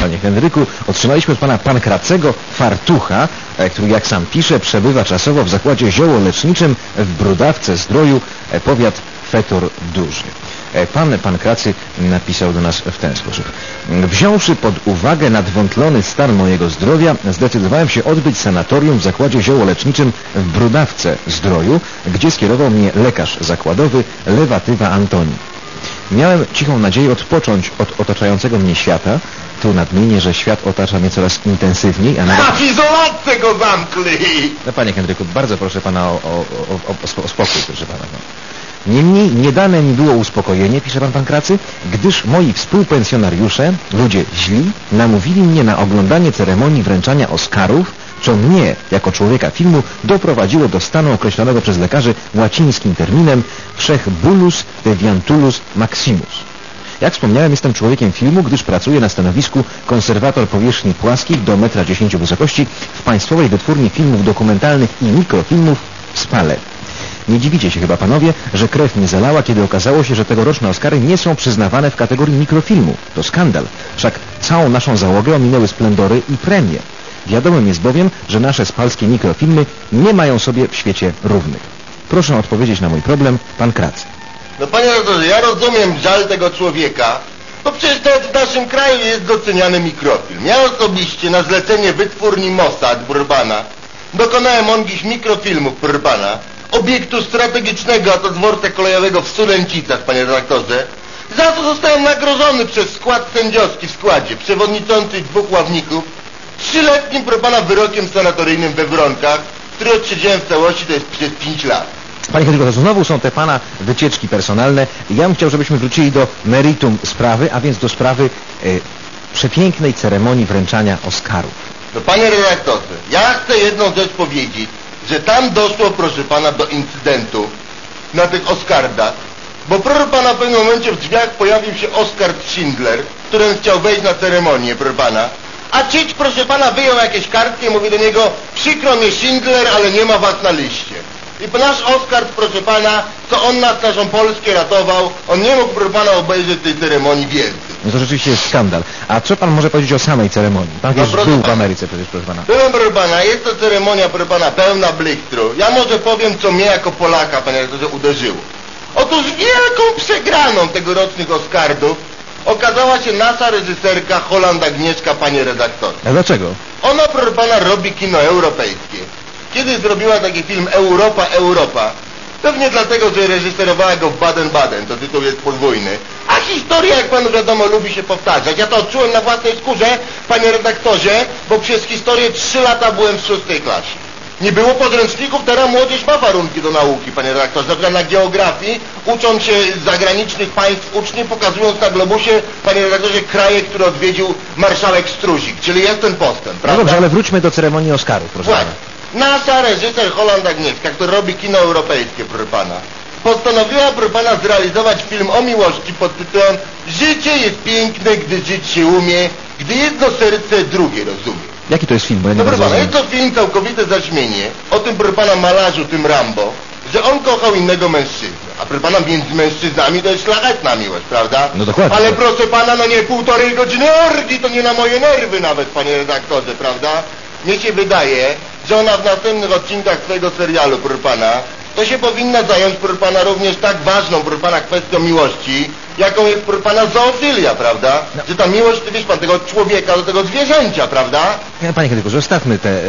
Panie Henryku, otrzymaliśmy od pana Pankracego fartucha, e, który jak sam pisze przebywa czasowo w zakładzie ziołoleczniczym w Brudawce Zdroju, e, powiat Fetor Duży. E, Pan Pankracy napisał do nas w ten sposób. Wziąwszy pod uwagę nadwątlony stan mojego zdrowia, zdecydowałem się odbyć sanatorium w zakładzie ziołoleczniczym w Brudawce Zdroju, gdzie skierował mnie lekarz zakładowy Lewatywa Antoni. Miałem cichą nadzieję odpocząć od otaczającego mnie świata. Tu nadmienię, że świat otacza mnie coraz intensywniej, a nawet... A w izolatce go zamkli! No panie Henryku, bardzo proszę pana o, o, o, o, o spokój, proszę pana. No. Niemniej nie dane mi było uspokojenie, pisze pan Pankracy, gdyż moi współpensjonariusze, ludzie źli, namówili mnie na oglądanie ceremonii wręczania Oscarów, co mnie, jako człowieka filmu, doprowadziło do stanu określonego przez lekarzy łacińskim terminem wszechbulus deviantulus maximus. Jak wspomniałem, jestem człowiekiem filmu, gdyż pracuję na stanowisku konserwator powierzchni płaskich do 1,10 m wysokości w Państwowej Wytwórni Filmów Dokumentalnych i Mikrofilmów w Spale. Nie dziwicie się chyba panowie, że krew mnie zalała, kiedy okazało się, że tegoroczne Oscary nie są przyznawane w kategorii mikrofilmu. To skandal. Wszak całą naszą załogę ominęły splendory i premie. Wiadomym jest bowiem, że nasze spalskie mikrofilmy nie mają sobie w świecie równych. Proszę odpowiedzieć na mój problem, pan Krac. No panie doktorze, ja rozumiem żal tego człowieka, bo przecież nawet w naszym kraju jest doceniany mikrofilm. Ja osobiście na zlecenie wytwórni Mossad Burbana dokonałem ongiś mikrofilmów Burbana, obiektu strategicznego, a to dworca kolejowego w Sulęcicach, panie redaktorze. Za to zostałem nagrodzony przez skład sędziowski w składzie, przewodniczący dwóch ławników, trzyletnim Burbana wyrokiem sanatoryjnym we Wronkach, który odsiedziałem w całości, to jest przez pięć lat. Panie Henryku, to znowu są te pana wycieczki personalne. Ja bym chciał, żebyśmy wrócili do meritum sprawy, a więc do sprawy e, przepięknej ceremonii wręczania Oscarów. No panie redaktorze, ja chcę jedną rzecz powiedzieć, że tam doszło, proszę pana, do incydentu na tych Oscardach, bo proszę pana w pewnym momencie w drzwiach pojawił się Oskar Schindler, którym chciał wejść na ceremonię, proszę pana, a Cić, proszę pana, wyjął jakieś kartki i mówi do niego, przykro mi Schindler, ale nie ma was na liście. I nasz Oskar, proszę pana, co on nas, naszą Polskę ratował, on nie mógł, proszę pana, obejrzeć tej ceremonii więcej. No to rzeczywiście jest skandal. A co pan może powiedzieć o samej ceremonii? Pan No proszę był w pana. Ameryce przecież, proszę pana. Byłem, proszę pana, jest to ceremonia, proszę pana, pełna blichtru. Ja może powiem, co mnie jako Polaka, panie redaktorze, uderzyło. Otóż wielką przegraną tegorocznych Oscardów okazała się nasza reżyserka Holland Agnieszka, panie redaktorze. A dlaczego? Ona, proszę pana, robi kino europejskie. Kiedy zrobiła taki film Europa, Europa, pewnie dlatego, że reżyserowała go w Baden-Baden, to tytuł jest podwójny. A historia, jak panu wiadomo, lubi się powtarzać. Ja to odczułem na własnej skórze, panie redaktorze, bo przez historię trzy lata byłem w szóstej klasie. Nie było podręczników, teraz młodzież ma warunki do nauki, panie redaktorze. Na na geografii, ucząc się zagranicznych państw ucznie, pokazując na globusie, panie redaktorze, kraje, które odwiedził marszałek Struzik, czyli jest ten postęp, No prawda? dobrze, ale wróćmy do ceremonii Oscarów, proszę pana. Nasza reżyser Holland Agnieszka, który robi kino europejskie, proszę pana, postanowiła, proszę pana, zrealizować film o miłości pod tytułem Życie jest piękne, gdy żyć się umie, gdy jedno serce drugie rozumie. Jaki to jest film? Bo ja nie No proszę bardzo pana, rozumiem. jest to film całkowite zaśmienie o tym, proszę pana, malarzu, tym Rambo, że on kochał innego mężczyznę. A proszę pana, między mężczyznami to jest szlachetna miłość, prawda? No dokładnie. Ale proszę pana, no nie półtorej godziny orgi, to nie na moje nerwy nawet, panie redaktorze, prawda? Mnie się wydaje, że ona w następnych odcinkach swojego serialu, proszę pana, to się powinna zająć, proszę pana, również tak ważną, proszę pana, kwestią miłości, jaką jest, proszę pana, zoofilia, prawda? No. Że ta miłość, wiesz pan, tego człowieka do tego zwierzęcia, prawda? Ja, Panie Henryku, zostawmy te e,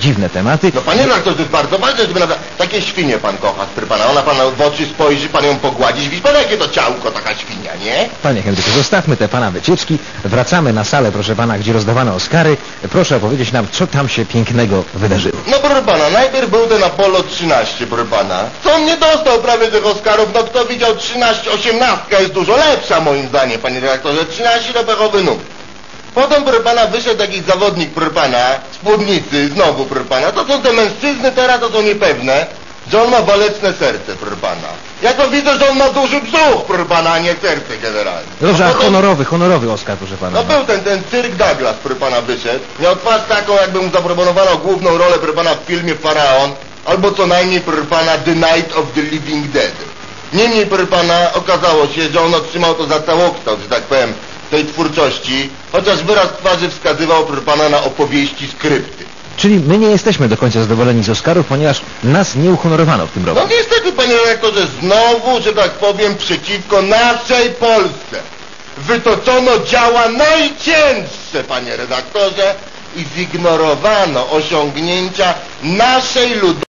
dziwne tematy. No panie redaktor, to jest bardzo ważne, żeby nawet takie świnie pan kocha, proszę pana, ona pana w oczy spojrzy, pan ją pogładzi, widzi pan jakie to ciałko, taka świnia, nie? Panie Henryku, zostawmy te pana wycieczki. Wracamy na salę, proszę pana, gdzie rozdawano Oscary. Proszę opowiedzieć nam, co tam się pięknego wydarzyło. No proszę pana, najpierw był ten Apollo 13, proszę pana. Co on nie dostał prawie tych Oscarów, no kto widział 13, 18 jest dużo lepsza moim zdaniem, panie redaktorze, 13 to pechowy numer. Potem, proszę pana, wyszedł jakiś zawodnik, proszę pana, spódnicy, znowu, proszę pana. To są te mężczyzny teraz, to są niepewne, że on ma waleczne serce, proszę pana. Ja to widzę, że on ma duży brzuch, proszę pana, a nie serce generalnie. No Dobrze, A a potem- honorowy, honorowy Oscar, proszę pana. no był ten, ten Cyrk Douglas, proszę pana, wyszedł. Miał twarz taką, jakby mu zaproponowano główną rolę, proszę pana, w filmie Faraon, albo co najmniej, proszę pana, The Night of the Living Dead. Niemniej, proszę pana, okazało się, że on otrzymał to za całokształt, że tak powiem, tej twórczości, chociaż wyraz twarzy wskazywał, proszę pana, na opowieści skrypty. Czyli my nie jesteśmy do końca zadowoleni z Oscarów, ponieważ nas nie uhonorowano w tym roku. No niestety, panie redaktorze, znowu, że tak powiem, przeciwko naszej Polsce wytoczono działa najcięższe, panie redaktorze, i zignorowano osiągnięcia naszej ludowej